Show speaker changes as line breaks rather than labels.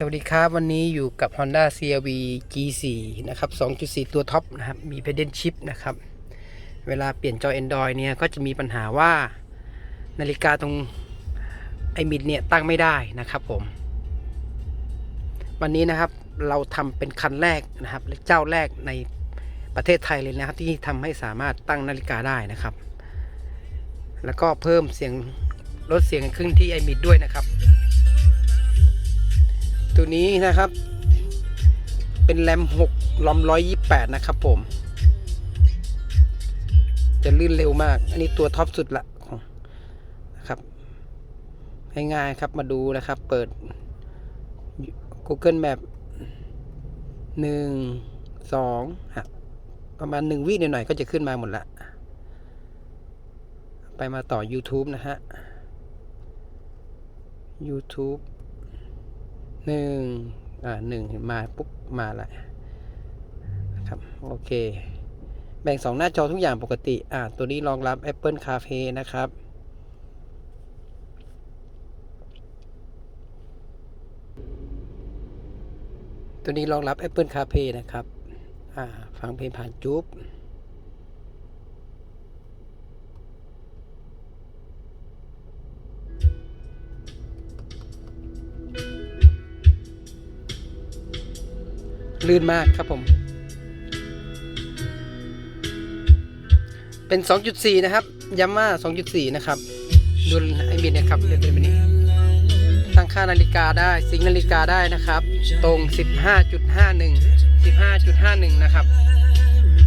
สวัสดีครับ วันนี้อยู่กับ Honda CRV G4 นะครับ 2.4 ตัวท็อปนะครับ มี Pedal Shift นะครับ เวลาเปลี่ยนจอ Android เนี่ย ก็จะมีปัญหาว่านาฬิกาตรงไอมิดเนี่ย ตั้งไม่ได้นะครับผม วันนี้นะครับเราทำเป็นคันแรกนะครับและเจ้าแรกในประเทศไทยเลยนะครับ ที่ทำให้สามารถตั้งนาฬิกาได้นะครับ แล้วก็เพิ่มเสียงลดเสียงขึ้นที่ไอมิดด้วยนะครับ ตัวนี้นะครับ เป็นแรม6ลอม128 นะครับผม จะลื่นเร็วมาก อันนี้ตัวท็อปสุดละของนะครับง่ายๆครับมาดูนะครับ เปิด Google Map หนึ่งสองฮะประมาณหนึ่งวิหน่อยๆก็จะขึ้นมาหมดละ ไปมาต่อ YouTube นะฮะ YouTube หนึ่งอ่าหนึ่งมาปุ๊บมาละนะครับโอเค แบ่งสองหน้าจอทุกอย่างปกติ อ่าตัวนี้รองรับ Apple CarPlay นะครับตัวนี้รองรับ Apple CarPlay นะครับอ่าฟังเพลงผ่านจุ๊บ ลื่นมากครับผม เป็น 2.4 นะครับยาม่า 2.4 นะครับดูไอบินนะครับเดินเป็นแบบนี้ ตั้งค่านาฬิกาได้สิงนาฬิกาได้นะครับ ตรง 15.51 15.51 นะครับ